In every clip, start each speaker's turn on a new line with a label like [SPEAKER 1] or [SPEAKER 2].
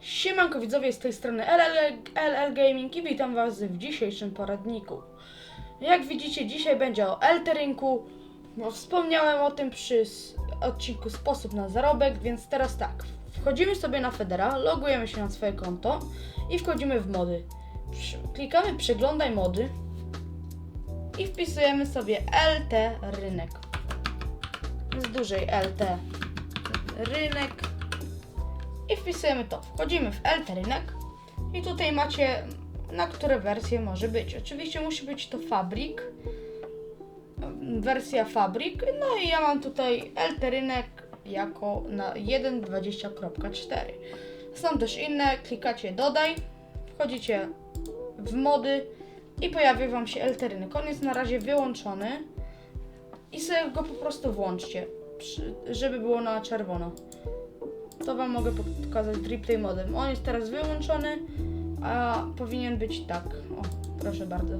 [SPEAKER 1] Siemanko widzowie, z tej strony LL, LL Gaming i witam was w dzisiejszym poradniku. Jak widzicie, dzisiaj będzie o Elterinku. No, wspomniałem o tym przy odcinku Sposób na zarobek, więc teraz tak. Wchodzimy sobie na Federa, logujemy się na swoje konto i wchodzimy w mody. Klikamy przeglądaj mody i wpisujemy sobie LT rynek. Z dużej LT rynek i wpisujemy to. Wchodzimy w LT rynek i tutaj macie na które wersje może być. Oczywiście musi być to fabrik, wersja fabrik, no i ja mam tutaj LT rynek jako na 1.20.4. Są też inne, klikacie dodaj, wchodzicie w mody i pojawia Wam się LT rynek. On jest na razie wyłączony i sobie go po prostu włączcie, żeby było na czerwono to Wam mogę pokazać replay modem. On jest teraz wyłączony, a powinien być tak. O, proszę bardzo.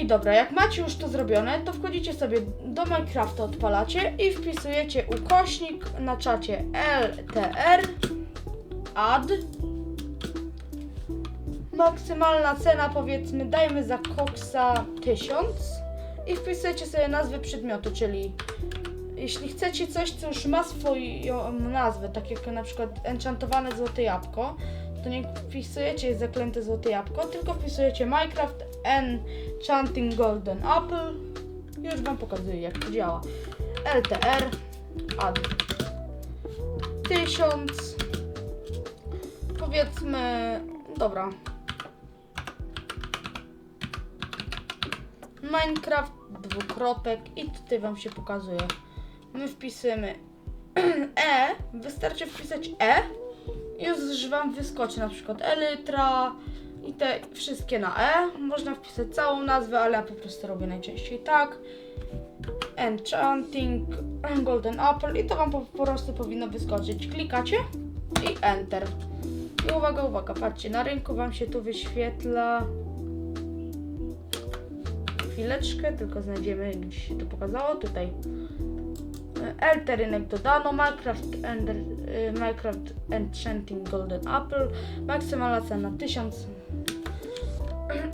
[SPEAKER 1] I dobra, jak macie już to zrobione, to wchodzicie sobie do Minecrafta, odpalacie i wpisujecie ukośnik na czacie LTR add maksymalna cena powiedzmy dajmy za koksa 1000 i wpisujecie sobie nazwę przedmiotu, czyli jeśli chcecie coś, co już ma swoją nazwę, tak jak na przykład enchantowane złote jabłko, to nie wpisujecie zaklęte złote jabłko, tylko wpisujecie Minecraft Enchanting Golden Apple. Już wam pokazuję jak to działa. LTR add 1000 powiedzmy, dobra. Minecraft dwukropek i tutaj wam się pokazuje. My wpisujemy E, wystarczy wpisać E i już wam wyskoczy na przykład Elytra i te wszystkie na E. Można wpisać całą nazwę, ale ja po prostu robię najczęściej tak. Enchanting Golden Apple i to wam po, prostu powinno wyskoczyć. Klikacie i Enter. I uwaga, uwaga, patrzcie, na rynku wam się tu wyświetla chwileczkę, tylko znajdziemy, gdzie się to pokazało, tutaj. LT rynek dodano, Minecraft, Ender, y, Minecraft Enchanting Golden Apple, maksymalna cena 1000.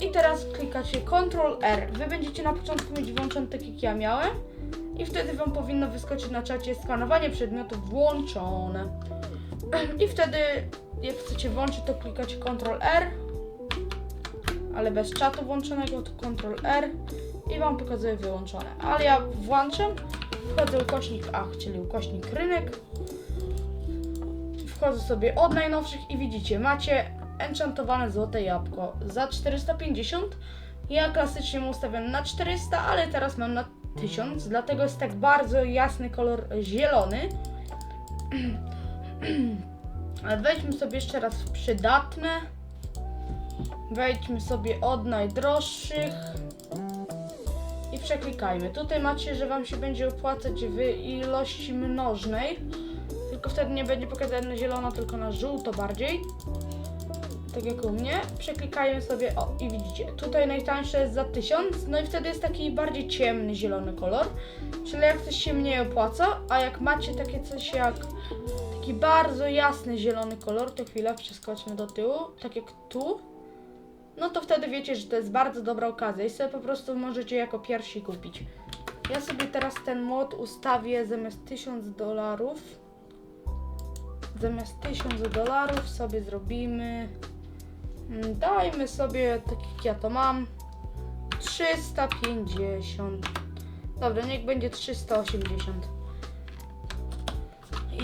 [SPEAKER 1] I teraz klikacie Ctrl R. Wy będziecie na początku mieć włączone tak jak ja miałem i wtedy Wam powinno wyskoczyć na czacie skanowanie przedmiotów włączone. I wtedy jak chcecie włączyć to klikacie Ctrl R ale bez czatu włączonego to Ctrl R i Wam pokazuje wyłączone. Ale ja włączam, wchodzę ukośnik ach, czyli ukośnik rynek. Wchodzę sobie od najnowszych i widzicie, macie enchantowane złote jabłko za 450. Ja klasycznie mam ustawiony na 400, ale teraz mam na 1000, dlatego jest tak bardzo jasny kolor zielony. Wejdźmy sobie jeszcze raz w przydatne. Wejdźmy sobie od najdroższych przeklikajmy. Tutaj macie, że Wam się będzie opłacać w ilości mnożnej, tylko wtedy nie będzie pokazane na zielono, tylko na żółto bardziej. Tak jak u mnie. Przeklikajmy sobie, o i widzicie, tutaj najtańsze jest za 1000, no i wtedy jest taki bardziej ciemny zielony kolor. Czyli jak coś się mniej opłaca, a jak macie takie coś jak taki bardzo jasny zielony kolor, to chwilę przeskoczmy do tyłu, tak jak tu no to wtedy wiecie, że to jest bardzo dobra okazja i sobie po prostu możecie jako pierwsi kupić. Ja sobie teraz ten mod ustawię zamiast 1000 dolarów. Zamiast 1000 dolarów sobie zrobimy. mm, Dajmy sobie, tak jak ja to mam, 350. Dobra, niech będzie 380.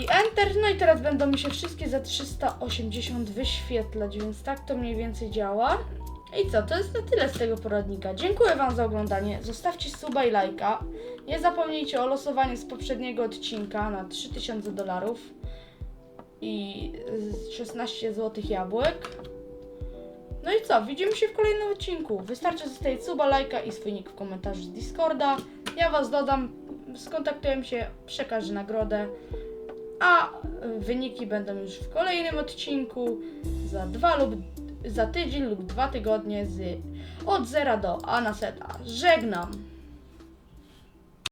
[SPEAKER 1] I Enter, no i teraz będą mi się wszystkie za 380 wyświetlać, więc tak to mniej więcej działa. I co, to jest na tyle z tego poradnika. Dziękuję Wam za oglądanie. Zostawcie suba i lajka. Nie zapomnijcie o losowaniu z poprzedniego odcinka na 3000 dolarów i z 16 złotych jabłek. No i co, widzimy się w kolejnym odcinku. Wystarczy zostawić suba, lajka i swój nick w komentarzu z Discorda. Ja Was dodam, skontaktujemy się, przekażę nagrodę. A wyniki będą już w kolejnym odcinku za dwa lub za tydzień lub dwa tygodnie z od zera do Anaseta. Żegnam!